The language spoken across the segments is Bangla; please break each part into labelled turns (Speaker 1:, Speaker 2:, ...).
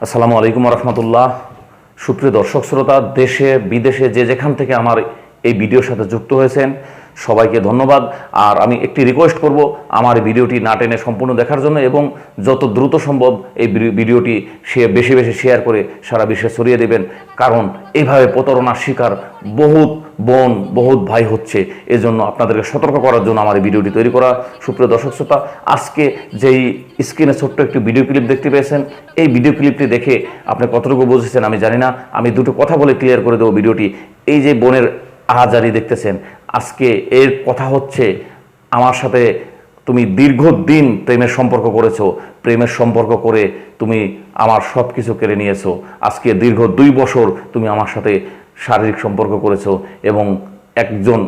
Speaker 1: আসসালামু আলাইকুম রহমতুল্লাহ সুপ্রিয় দর্শক শ্রোতা, দেশে, বিদেশে যে যেখান থেকে আমার এই ভিডিওর সাথে যুক্ত হয়েছেন সবাইকে ধন্যবাদ। আর আমি একটি রিকোয়েস্ট করব আমার ভিডিওটি না টেনে সম্পূর্ণ দেখার জন্য এবং যত দ্রুত সম্ভব এই ভিডিও- ভিডিওটি সে বেশি বেশি শেয়ার করে সারা বিশ্বে ছড়িয়ে দেবেন। কারণ এইভাবে প্রতারণার শিকার বহুত বোন, বহুত ভাই হচ্ছে। এজন্য আপনাদেরকে সতর্ক করার জন্য আমার এই ভিডিওটি তৈরি করা। সুপ্রিয় দর্শক শ্রোতা, আজকে যেই স্ক্রিনে ছোট্ট একটি ভিডিও ক্লিপ দেখতে পেয়েছেন, এই ভিডিও ক্লিপটি দেখে আপনি কতটুকু বুঝেছেন আমি জানি না। আমি দুটো কথা বলে ক্লিয়ার করে দেবো ভিডিওটি। এই যে বোনের আহাজারি দেখতেছেন আজকে এর কথা হচ্ছে, আমার সাথে তুমি দীর্ঘদিন প্রেমের সম্পর্ক করেছ, প্রেমের সম্পর্ক করে তুমি আমার সব কিছু কেড়ে নিয়েছো। আজকে দীর্ঘ দুই বছর তুমি আমার সাথে শারীরিক সম্পর্ক করেছ এবং একজন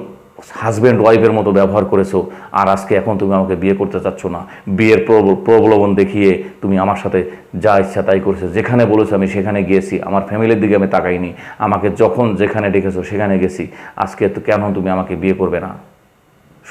Speaker 1: হাজব্যান্ড ওয়াইফের মতো ব্যবহার করেছ, আর আজকে এখন তুমি আমাকে বিয়ে করতে চাচ্ছ না। বিয়ের প্রবলবন দেখিয়ে তুমি আমার সাথে যা ইচ্ছা তাই করেছ। যেখানে বলেছ আমি সেখানে গিয়েছি, আমার ফ্যামিলির দিকে আমি তাকাইনি। আমাকে যখন যেখানে ডেকেছো সেখানে গেছি। আজকে তো কেন তুমি আমাকে বিয়ে করবে না?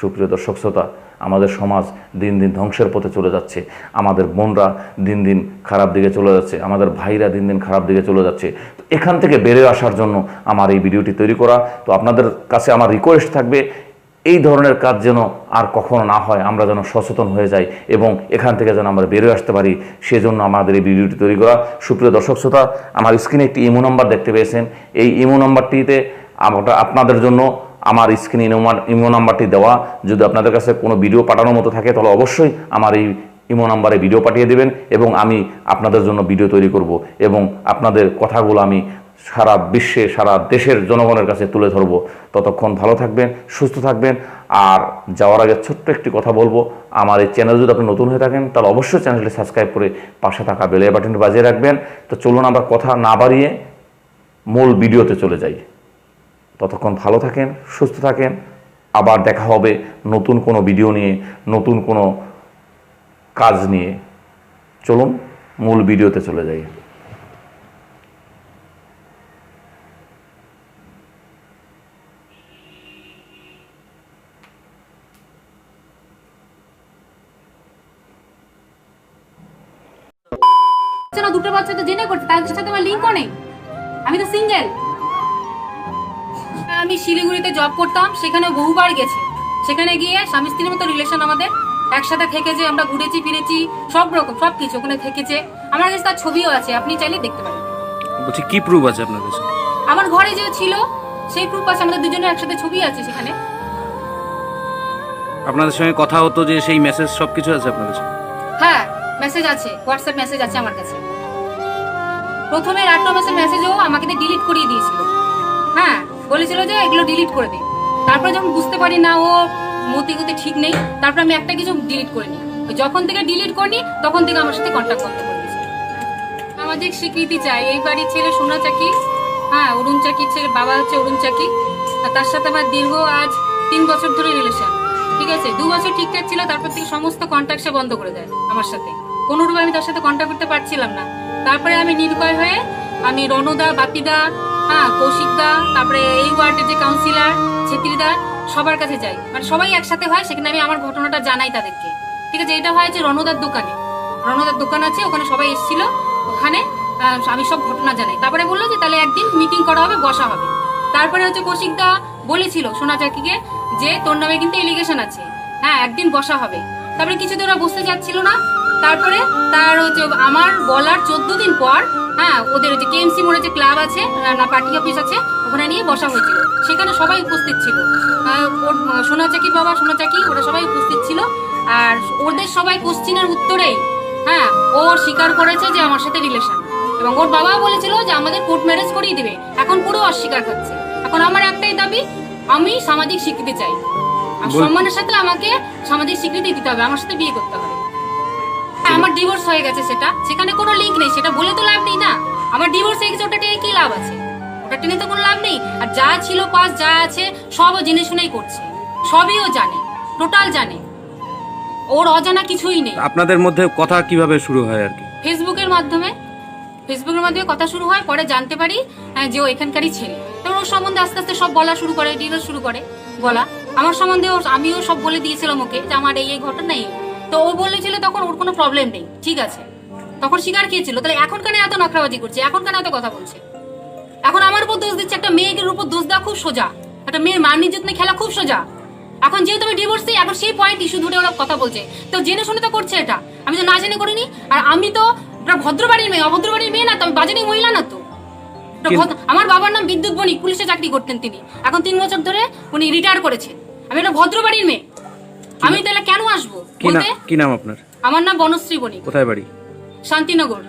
Speaker 1: সুপ্রিয় দর্শক শ্রোতা, আমাদের সমাজ দিন দিন ধ্বংসের পথে চলে যাচ্ছে। আমাদের বোনরা দিন দিন খারাপ দিকে চলে যাচ্ছে, আমাদের ভাইরা দিন দিন খারাপ দিকে চলে যাচ্ছে। তো এখান থেকে বেরিয়ে আসার জন্য আমার এই ভিডিওটি তৈরি করা। তো আপনাদের কাছে আমার রিকোয়েস্ট থাকবে, এই ধরনের কাজ যেন আর কখনো না হয়, আমরা যেন সচেতন হয়ে যাই এবং এখান থেকে যেন আমরা বেরিয়ে আসতে পারি, সেজন্য আমাদের এই ভিডিওটি তৈরি করা। সুপ্রিয় দর্শক শ্রোতা, আমার স্ক্রিনে একটি ইমো নম্বর দেখতে পেয়েছেন। এই ইমো নাম্বারটিতে আমরা আপনাদের জন্য আমার স্ক্রিনে ইমো ইমো নাম্বারটি দেওয়া। যদি আপনাদের কাছে কোনো ভিডিও পাঠানোর মতো থাকে, তাহলে অবশ্যই আমার এই ইমো নাম্বারে ভিডিও পাঠিয়ে দেবেন এবং আমি আপনাদের জন্য ভিডিও তৈরি করব এবং আপনাদের কথাগুলো আমি সারা বিশ্বে, সারা দেশের জনগণের কাছে তুলে ধরবো। ততক্ষণ ভালো থাকবেন, সুস্থ থাকবেন। আর যাওয়ার আগে ছোট্ট একটি কথা বলব, আমার এই চ্যানেল যদি আপনি নতুন হয়ে থাকেন, তাহলে অবশ্যই চ্যানেলটি সাবস্ক্রাইব করে পাশে থাকা বেলে বাটনটি বাজিয়ে রাখবেন। তো চলুন আমরা কথা না বাড়িয়ে মূল ভিডিওতে চলে যাই। ততক্ষণ ভালো থাকেন, সুস্থ থাকেন। আবার দেখা হবে নতুন কোনো ভিডিও নিয়ে, নতুন কোনো কাজ নিয়ে। চলুন, মূল ভিডিওতে চলে যাই।
Speaker 2: দুটো বাচ্চা তো জেনে করছে, তাদের সাথে আমার লিঙ্কও নেই। আমি তো সিঙ্গেল আমি শিলিগুড়িতে জব করতাম সেখানে বহুবার গেছে। সেখানে গিয়ে স্বামী স্ত্রীর মতো রিলেশন আমাদের একসাথে থেকেছে আমরা ঘুরেছি ফিরেছি সব রকম সব কিছু ওখানে থেকেছে। আমার কাছে তার ছবিও আছে আপনি চাইলে দেখতে পারেন।
Speaker 3: বলছি কি প্রুফ আছে আপনার কাছে?
Speaker 2: আমার ঘরে যে ছিল সেই প্রুফ আছে আমাদের দুজনের একসাথে ছবি আছে সেখানে।
Speaker 3: আপনাদের সঙ্গে কথা হতো যে সেই মেসেজ সব কিছু আছে আপনার কাছে?
Speaker 2: হ্যাঁ মেসেজ আছে হোয়াটসঅ্যাপ মেসেজ আছে আমার কাছে। প্রথমে আট মাসের মেসেজও আমাকে ডিলিট করিয়ে দিয়েছিল। হ্যাঁ বলেছিল যে এগুলো ডিলিট করে দে। তারপরে যখন বুঝতে পারি না ও মতি গতি ঠিক নেই, তারপর আমি একটা কিছু ডিলিট করে নিই। যখন থেকে ডিলিট করিনি, তখন থেকে আমার সাথে কন্ট্যাক্ট করতে করে দিয়েছে। সামাজিক স্বীকৃতি চাই। এই বাড়ির ছেলে সোনা চাকি হ্যাঁ অরুণ চাকির ছেলে, বাবা হচ্ছে অরুণ চাকি। আর তার সাথে আমার দীর্ঘ আজ তিন বছর ধরে রিলেশন ঠিক আছে? দু বছর ঠিকঠাক ছিল, তারপর থেকে সমস্ত কন্ট্যাক্ট সে বন্ধ করে দেয় আমার সাথে। কোনোরূপে আমি তার সাথে কন্ট্যাক্ট করতে পারছিলাম না। তারপরে আমি নির্ভয় হয়ে আমি রণদা, বাপিদা হ্যাঁ কৌশিকদা তারপরে এই ওয়ার্ডের যে কাউন্সিলর ছেত্রীদা সবার কাছে যাই। মানে সবাই একসাথে হয়, সেখানে আমি আমার ঘটনাটা জানাই তাদেরকে। ঠিক আছে, এটা হয় যে রণদার দোকানে। রণদার দোকান আছে, ওখানে সবাই এসেছিল। ওখানে আমি সব ঘটনা জানাই। তারপরে বলল যে, তাহলে একদিন মিটিং করা হবে, বসা হবে। তারপরে হচ্ছে কৌশিকদা বলেছিল সোনা চাকিকে যে তোর নামে কিন্তু এলিগেশন আছে। হ্যাঁ একদিন বসা হবে। তারপরে কিছুদিন ওরা বসতে যাচ্ছিল না। তারপরে তার হচ্ছে আমার বলার চোদ্দ দিন পর হ্যাঁ ওদের হচ্ছে কেএমসি মোড়ে যে ক্লাব আছে না পার্টি অফিস আছে ওখানে নিয়ে বসা হয়েছিল। সেখানে সবাই উপস্থিত ছিল। ওর সোনা চাকি বাবা সোনা চাকি ওরা সবাই উপস্থিত ছিল। আর ওদের সবাই কোশ্চিনের উত্তরেই হ্যাঁ ও স্বীকার করেছে যে আমার সাথে রিলেশন এবং ওর বাবা বলেছিল যে আমাদের কোর্ট ম্যারেজ করিয়ে দিবে। এখন পুরো অস্বীকার করছে। এখন আমার একটাই দাবি আমি সামাজিক স্বীকৃতি চাই। আর সম্মানের সাথে আমাকে সামাজিক স্বীকৃতি দিতে হবে আমার সাথে বিয়ে করতে হবে। হ্যাঁ, আমার ডিভোর্স হয়ে গেছে সেটা। সেখানে কোনো লিঙ্ক নেই। সেটা বলে তো লাভ নেই না। আমার ডিভোর্স হয়ে গেছে ওটা টেনে কি লাভ আছে? ওটা টেনে তো কোনো লাভ নেই। আর যা ছিল পাস যা আছে সব ও জেনে শুনেই করছে। সবই ও জানে। টোটাল জানে। ওর অজানা কিছুই নেই।
Speaker 3: আপনাদের মধ্যে কথা কীভাবে শুরু হয় আর কি?
Speaker 2: ফেসবুকের মাধ্যমে। ফেসবুকের মাধ্যমে কথা শুরু হয় পরে জানতে পারি আহ, যে ও এখানকারই ছেলে। তখন ওর সম্বন্ধে আস্তে আস্তে সব বলা শুরু করে ডিটেলস শুরু করে বলা। আমার সম্বন্ধে আমিও সব বলে দিয়েছিলাম ওকে যে আমার এই এই ঘটনা এই তো ও বলেছিল তখন ওর কোনো প্রবলেম নেই ঠিক আছে। তখন শিকার খেয়েছিল তাহলে এখন কেন এত নখরাবাজি করছে? এখন কেন এত কথা বলছে? এখন আমার উপর দোষ দিচ্ছে একটা মেয়ের উপর দোষ দেওয়া খুব সোজা। একটা মেয়ের মান নিয়ে খেলা খুব সোজা। এখন যেহেতু আমি ডিভোর্স দিই এখন সেই পয়েন্ট ইস্যু ধরে ওরা কথা বলছে। তো জেনে শুনে তো করছে এটা। আমি তো না জেনে করিনি আর আমি তো ভদ্র বাড়ির মেয়ে অভদ্র বাড়ির মেয়ে না তো আমি বাজানি মহিলা না তো। আমার বাবার নাম বিদ্যুৎ বণিক পুলিশে চাকরি করতেন তিনি। এখন তিন বছর ধরে উনি রিটায়ার করেছেন। আমি একটা ভদ্র বাড়ির মেয়ে। আমি তাহলে কেন আসব?
Speaker 3: কি নাম কি নাম আপনার?
Speaker 2: আমার নাম বনশ্রী বণিক।
Speaker 3: কোথায় বাড়ি?
Speaker 2: শান্তিনগর।